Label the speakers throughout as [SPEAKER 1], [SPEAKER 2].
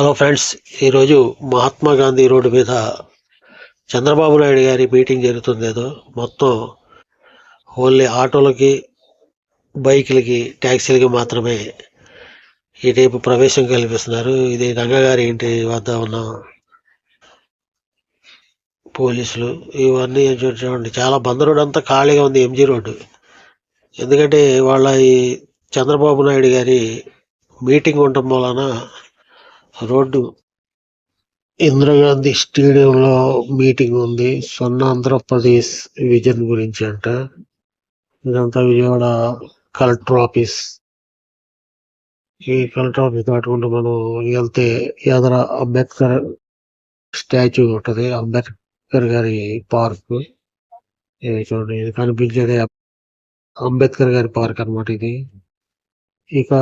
[SPEAKER 1] Hello friends ఈరోజు Mahatma Gandhi road మీద చంద్రబాబు నాయుడు గారి మీటింగ్ జరుగుతుంది. ఏదో మొత్తం ఓన్లీ ఆటోలకి బైకులకి ట్యాక్సీలకి మాత్రమే ఈ టైపు ప్రవేశం కల్పిస్తున్నారు. ఇది రంగగారి ఇంటి వద్ద ఉన్న పోలీసులు ఇవన్నీ చూడండి. చాలా బంద రోడ్ అంతా ఖాళీగా ఉంది ఎంజీ రోడ్డు. ఎందుకంటే వాళ్ళ ఈ చంద్రబాబు నాయుడు గారి మీటింగ్ ఉండటం వలన రోడ్డు. ఇందిరాగాంధీ స్టేడియంలో మీటింగ్ ఉంది. సొన్న ఆంధ్రప్రదేశ్ విజన్ గురించి అంట. ఇదంతా విజయవాడ కలెక్టర్ ఆఫీస్. ఈ కలెక్టర్ ఆఫీస్ దాటుకుంటూ మనం వెళ్తే యాదర అంబేద్కర్ స్టాచ్యూ ఉంటది. అంబేద్కర్ గారి పార్క్. చూడండి ఇది కనిపించేది అంబేద్కర్ గారి పార్క్ అన్నమాట ఇది. ఇక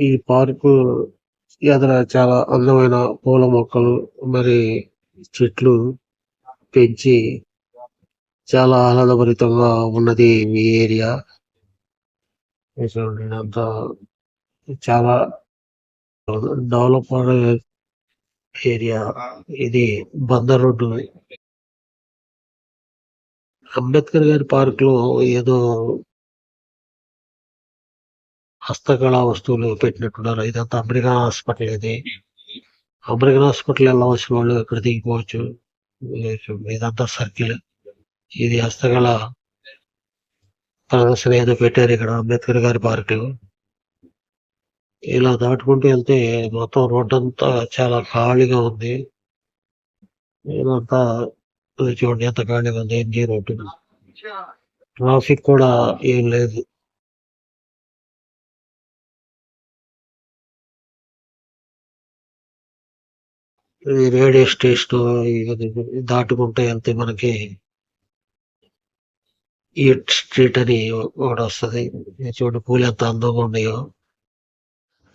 [SPEAKER 1] ఈ పార్కు ఎదుర చాలా అందమైన పూల మొక్కలు మరి చెట్లు పెంచి చాలా ఆహ్లాదభరితంగా ఉన్నది ఈ ఏరియా. ఇది చాలా డెవలప్ ఏరియా ఇది బందర్ రోడ్డు. అంబేద్కర్ గారి పార్క్లో ఏదో హస్తకళా వస్తువులు పెట్టినట్టున్నారు. ఇదంతా అమెరికన్ హాస్పిటల్ ఇది. అమెరికన్ హాస్పిటల్ వెళ్ళవలసిన వాళ్ళు ఇక్కడ దిగిపోవచ్చు? ఇదంతా సర్కిల్. ఇది హస్తకళ ప్రదర్శన ఏదో పెట్టారు ఇక్కడ అంబేద్కర్ గారి పార్క్. లో ఇలా దాటుకుంటూ వెళ్తే మొత్తం రోడ్ అంతా చాలా ఖాళీగా ఉంది. ఇదంతా చూడండి ఎంత ఖాళీగా ఉంది. MG road. ట్రాఫిక్ కూడా ఏం లేదు. ఈ రేడియో స్టేషన్ దాటుకుంటే వెళ్తే మనకి ఈట్ స్ట్రీట్ అని ఒకటి వస్తుంది. చూడండి పూలు ఎంత అందంగా ఉన్నాయో.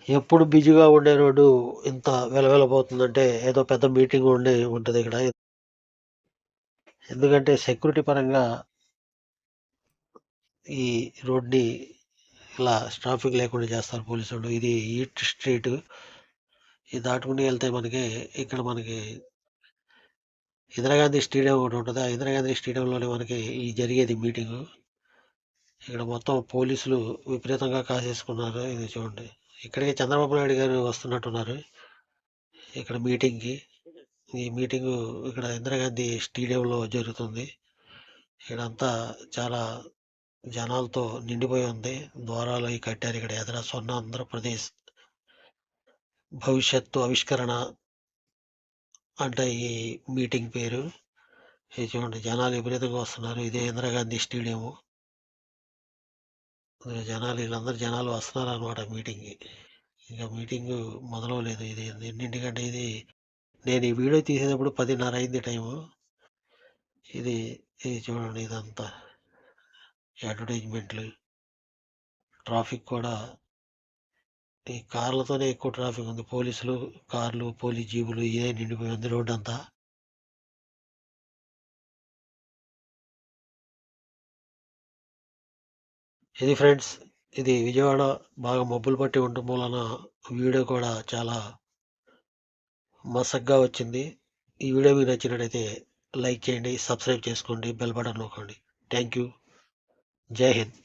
[SPEAKER 1] ఎప్పుడు బిజీగా ఉండే రోడ్డు ఇంత వెలవెలబోతుందంటే ఏదో పెద్ద మీటింగ్ ఉండే ఉంటుంది ఇక్కడ. ఎందుకంటే సెక్యూరిటీ పరంగా ఈ రోడ్ని ఇలా ట్రాఫిక్ లేకుండా చేస్తారు పోలీసులు. ఇది ఈట్ స్ట్రీట్. ఇది దాటుకుని వెళ్తే మనకి ఇక్కడ మనకి ఇందిరాగాంధీ స్టేడియం ఒకటి ఉంటుంది. ఆ ఇందిరాగాంధీ స్టేడియంలోనే మనకి ఈ జరిగేది మీటింగ్. ఇక్కడ మొత్తం పోలీసులు విపరీతంగా కాసేసుకున్నారు. ఇది చూడండి. ఇక్కడికి చంద్రబాబు నాయుడు గారు వస్తున్నట్టున్నారు. ఇక్కడ మీటింగ్కి. ఈ మీటింగ్ ఇక్కడ ఇందిరాగాంధీ స్టేడియంలో జరుగుతుంది. ఇక్కడంతా చాలా జనాలతో నిండిపోయి ఉంది. ద్వారాలు అవి కట్టారు ఇక్కడ. ఎదుర స్వర్ణ ఆంధ్రప్రదేశ్ భవిష్యత్తు ఆవిష్కరణ అంటే ఈ మీటింగ్ పేరు. ఇది చూడండి జనాలు విపరీతంగా వస్తున్నారు. ఇదే ఇందిరాగాంధీ స్టేడియము జనాలు వీళ్ళందరూ జనాలు వస్తున్నారు అనమాట మీటింగ్కి. ఇంకా మీటింగ్ మొదలవలేదు. ఇది ఎన్నింటికంటే ఇది నేను ఈ వీడియో తీసేటప్పుడు పదిన్నర అయింది టైము. ఇది ఇది చూడండి ఇదంతా. అడ్వర్టైజ్మెంట్లు. ట్రాఫిక్ కూడా ఈ కార్లతోనే ఎక్కువ ట్రాఫిక్ ఉంది. పోలీసులు కార్లు పోలీస్ జీబులు ఇదే నిండిపోయి ఉంది రోడ్డు అంతా. ఇది ఫ్రెండ్స్ ఇది విజయవాడ బాగా మబ్బులు పట్టి ఉండటం వలన వీడియో కూడా చాలా మసగ్గా వచ్చింది. ఈ వీడియో మీకు నచ్చినట్టయితే లైక్ చేయండి సబ్స్క్రైబ్ చేసుకోండి బెల్ బటన్ నొక్కండి. Thank you. జై హింద్.